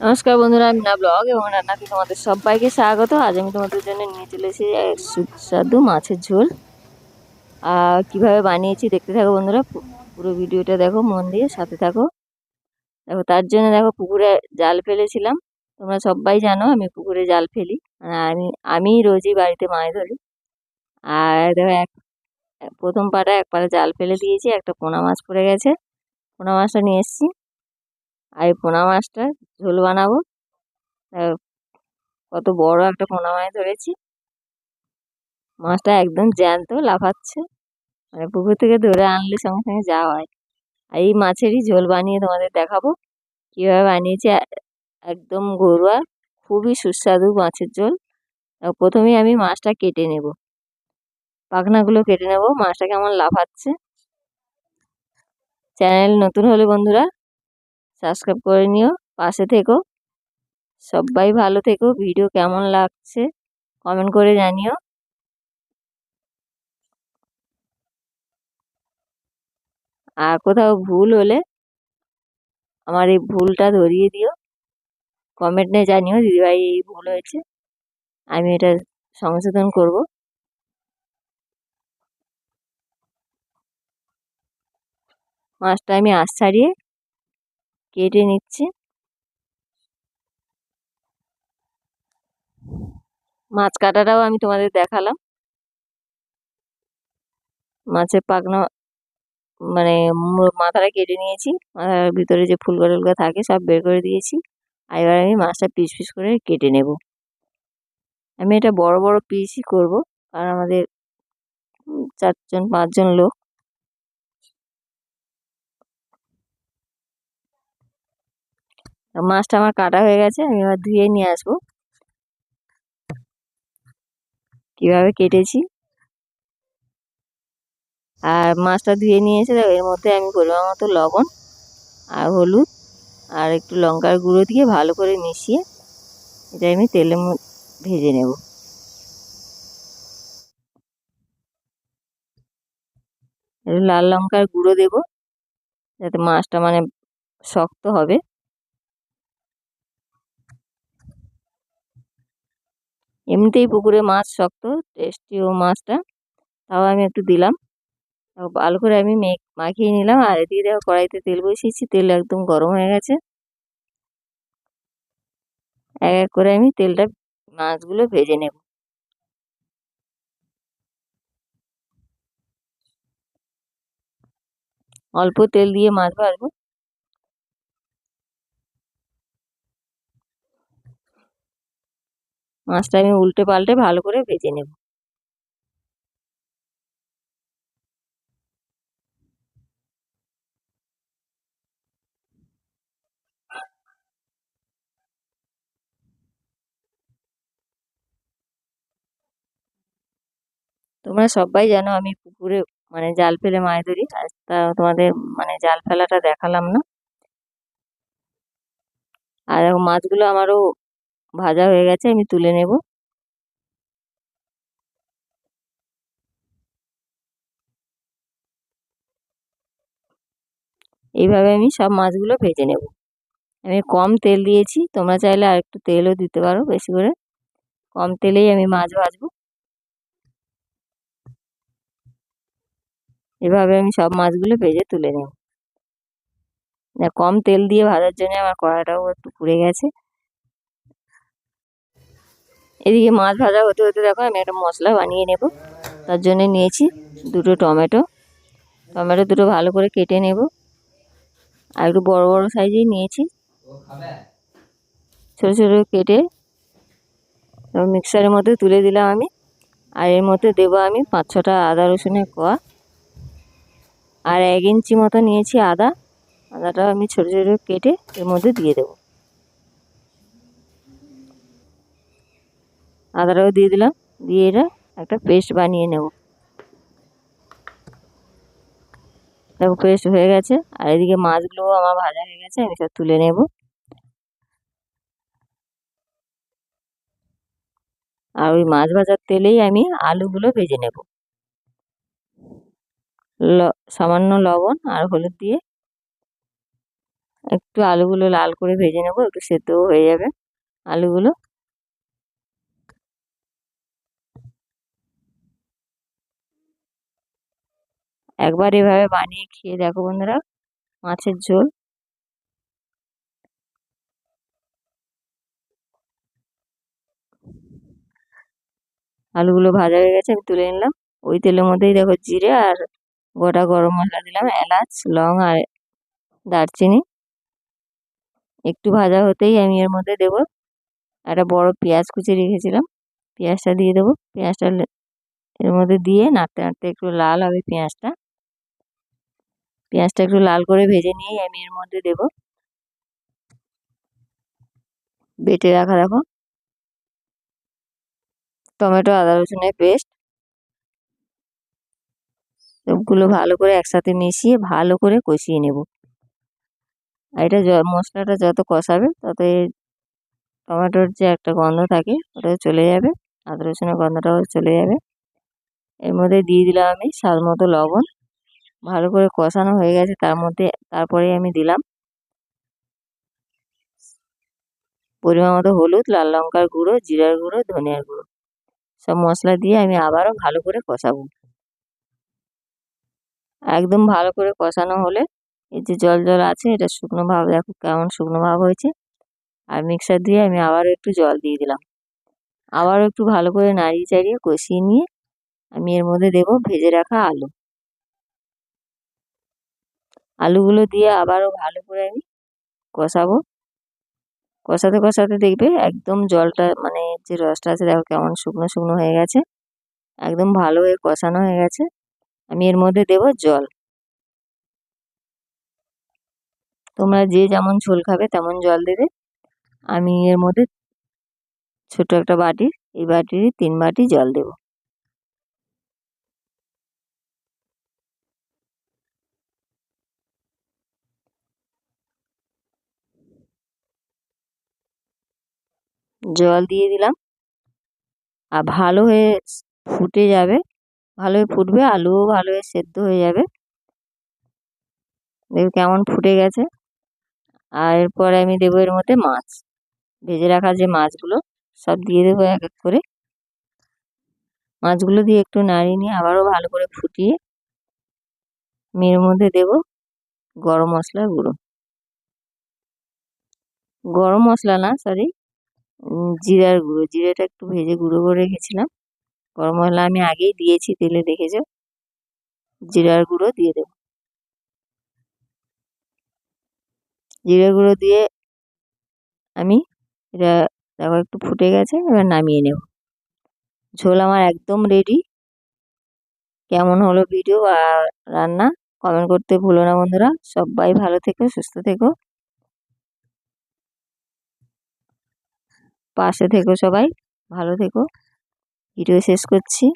নমস্কার বন্ধুরা, আমি না ব্লগ এবং রান্নাতে তোমাদের সবাইকে স্বাগত। আজ আমি তোমাদের জন্য নিয়ে চলে এসেছি এক সুস্বাদু মাছের ঝোল। আর কীভাবে বানিয়েছি দেখতে থাকো বন্ধুরা পুরো ভিডিওটা দেখো, মন দিয়ে সাথে থাকো। দেখো, তার জন্য দেখো পুকুরে জাল ফেলেছিলাম। তোমরা সবাই জানো আমি পুকুরে জাল ফেলি। আমি আমি রোজই বাড়িতে মাছ ধরি। আর দেখো এক, প্রথম পাটা এক পাটা জাল ফেলে দিয়েছি, একটা পোনা মাছ পড়ে গেছে। পোনা মাছটা নিয়ে এসেছি। আর এই পোনা মাছটা ঝোল বানাবো। কত বড় একটা পোনা মাছ ধরেছি। মাছটা একদম জ্যান্ত লাফাচ্ছে। মানে পুকুর থেকে ধরে আনলে সঙ্গে সঙ্গে যাওয়া হয়। আর এই মাছেরই ঝোল বানিয়ে তোমাদের দেখাবো। কীভাবে বানিয়েছি একদম ঘরোয়া খুবই সুস্বাদু মাছের ঝোল। আহ, প্রথমেই আমি মাছটা কেটে নেব। পাখনাগুলো কেটে নেব মাছটা কেমন লাফাচ্ছে। চ্যানেল নতুন হলে বন্ধুরা সাবস্ক্রাইব করে নিও। পাশে থেকো। সবাই ভালো থেকো। ভিডিও কেমন লাগছে কমেন্ট করে জানিও। আর কোথাও ভুল হলে আমার এই ভুলটা ধরিয়ে দিও। কমেন্ট কমেন্টে জানিও দিদিভাই এই ভুল হয়েছে। আমি এটা সংশোধন করব। মাছটা আমি আশ ছাড়িয়ে কেটে নিচ্ছি। মাছ কাটাটাও আমি তোমাদের দেখালাম। মাছের পাখনা মানে মাথাটা কেটে নিয়েছি। মাথার ভিতরে যে ফুলকা টুলকা থাকে সব বের করে দিয়েছি। আর এবার আমি মাছটা পিস পিস করে কেটে নেব। আমি এটা বড় বড় পিসই করব। কারণ আমাদের চারজন, পাঁচজন লোক। মাছটা আমার কাটা হয়ে গেছে, আমি এবার ধুয়ে নিয়ে আসব। কীভাবে কেটেছি? আর মাছটা ধুয়ে নিয়ে এসে এর মধ্যে আমি পরিমাণ মতো লবণ আর হলুদ আর একটু লঙ্কার গুঁড়ো দিয়ে ভালো করে মিশিয়ে এটা আমি তেলে ভেজে নেব। লাল লঙ্কার গুঁড়ো দেব, যাতে মাছটা মানে শক্ত হবে। এমনিতেই পুকুরে মাছ শক্ত টেস্টিও মাছটা। তাও আমি একটু দিলাম। ভালো করে আমি মেখ, মাখিয়ে নিলাম আর এদিকে দেখো কড়াইতে তেল বসিয়েছি, তেল একদম গরম হয়ে গেছে। এক এক করে আমি তেলটা, মাছগুলো ভেজে নেব। অল্প তেল দিয়ে মাছ ভাজবো। মাছটা আমি উল্টে পাল্টে ভালো করে ভেজে নেব। তোমরা সবাই জানো আমি পুকুরে মানে জাল ফেলে মাছ ধরি আজ তা তোমাদের মানে জাল ফেলাটা দেখালাম না। আর মাছগুলো আমারও ভাজা হয়ে গেছে, আমি তুলে নেব। এইভাবে আমি সব মাছগুলো ভেজে নেব। আমি কম তেল দিয়েছি, তোমরা চাইলে আর একটু তেলও দিতে পারো বেশি করে। কম তেলেই আমি মাছ ভাজবো। এভাবে আমি সব মাছগুলো ভেজে তুলে নেব। কম তেল দিয়ে ভাজার জন্য আমার কড়াটাও একটু পুড়ে গেছে। এদিকে মাছ ভাজা হতে হতে দেখো আমি একটা মশলা বানিয়ে নেব। তার জন্য নিয়েছি দুটো টমেটো। টমেটো দুটো ভালো করে কেটে নেব। আর একটু বড় বড় সাইজেই নিয়েছি। ছোটো ছোটো কেটে মিক্সারের মধ্যে তুলে দিলাম আমি। আর এর মধ্যে দেবো আমি পাঁচ ছটা আদা রসুনের কোয়া। আর এক ইঞ্চি মতো নিয়েছি আদা। আদাটা আমি ছোটো ছোটো কেটে এর মধ্যে দিয়ে দেবো। আদাটাও দিয়ে দিলাম। দিয়ে এটা একটা পেস্ট বানিয়ে নেব। দেখো পেস্ট হয়ে গেছে। আর এদিকে মাছগুলোও আমার ভাজা হয়ে গেছে, আমি সব তুলে নেব। আর ওই মাছ ভাজার তেলেই আমি আলুগুলো ভেজে নেব। ল, সামান্য লবণ আর হলুদ দিয়ে একটু আলুগুলো লাল করে ভেজে নেব, একটু সেদ্ধও হয়ে যাবে আলুগুলো। একবার এভাবে বানিয়ে খেয়ে দেখো বন্ধুরা, মাছের ঝোল। আলুগুলো ভাজা হয়ে গেছে, আমি তুলে নিলাম। ওই তেলের মধ্যেই দেখো জিরে আর গোটা গরম মশলা দিলাম, এলাচ, লং আর দারচিনি। একটু ভাজা হতেই আমি এর মধ্যে দেব একটা বড় পেঁয়াজ কুচি রেখেছিলাম। পেঁয়াজটা দিয়ে দেবো, পেঁয়াজটা এর মধ্যে দিয়ে নাড়তে নাড়তে একটু লাল হবে পেঁয়াজটা। পেঁয়াজটা একটু লাল করে ভেজে নিয়ে আমি এর মধ্যে দেব। বেটে রাখা রাখো টমেটো, আদা, রসুনের পেস্ট। সবগুলো ভালো করে একসাথে মিশিয়ে ভালো করে কষিয়ে নেব। আর এটা মশলাটা যত কষাবে তত টমেটোর যে একটা গন্ধ থাকে ওটা চলে যাবে। আদা, রসুনের গন্ধটাও চলে যাবে। এর মধ্যে দিয়ে দিলাম আমি স্বাদ মতো লবণ। ভালো করে কষানো হয়ে গেছে, তার মধ্যে তারপরে আমি দিলাম পরিমাণ মতো হলুদ, লাল লঙ্কার গুঁড়ো, জিরার গুঁড়ো, ধনিয়ার গুঁড়ো। সব মশলা দিয়ে আমি আবারও ভালো করে কষাবো। একদম ভালো করে কষানো হলে এই যে জল জল আছে, এটা শুকনো ভাব, দেখো কেমন শুকনো ভাব হয়েছে। আর মিক্সার দিয়ে আমি আবারও একটু জল দিয়ে দিলাম। আবারও একটু ভালো করে নাড়িয়ে চাড়িয়ে কষিয়ে নিয়ে আমি এর মধ্যে দেব ভেজে রাখা আলু। আলুগুলো দিয়ে আবারও ভালো করে আমি কষাবো। কষাতে কষাতে দেখবে একদম জলটা মানে যে রসটা আছে দেখো কেমন শুকনো শুকনো হয়ে গেছে। একদম ভালো হয়ে কষানো হয়ে গেছে। আমি এর মধ্যে দেব জল। তোমরা যে যেমন ঝোল খাবে তেমন জল দেবে। আমি এর মধ্যে ছোট একটা বাটি, এই বাটির তিন বাটি জল দেব। জল দিয়ে দিলাম। আর ভালো হয়ে ফুটে যাবে। ভালো হয়ে ফুটবে, আলুও ভালো হয়ে সেদ্ধ হয়ে যাবে। দেখবে কেমন ফুটে গেছে। আর এরপরে আমি দেবো এর মধ্যে মাছ। ভেজে রাখা যে মাছগুলো, সব দিয়ে দেবো এক এক করে। মাছগুলো দিয়ে একটু নাড়িয়ে নিয়ে আবারও ভালো করে ফুটিয়ে আমি এর মধ্যে দেবো গরম মশলার গুঁড়ো। গরম মশলা না সরি জিরার গুঁড়ো। জিরাটা একটু ভেজে গুঁড়ো করে রেখেছিলাম। গরম মশলা আমি আগেই দিয়েছি, তেলে দেখেছ? জিরার গুঁড়ো দিয়ে দেবো। জিরে গুঁড়ো দিয়ে আমি এটা দেখো একটু ফুটে গেছে, এবার নামিয়ে নেব। ঝোল আমার একদম রেডি কেমন হলো ভিডিও আর রান্না কমেন্ট করতে ভুলো না বন্ধুরা। সবাই ভালো থেকো, সুস্থ থেকো। পাশে থেকো সবাই ভালো থেকো। ভিডিও শেষ করছি।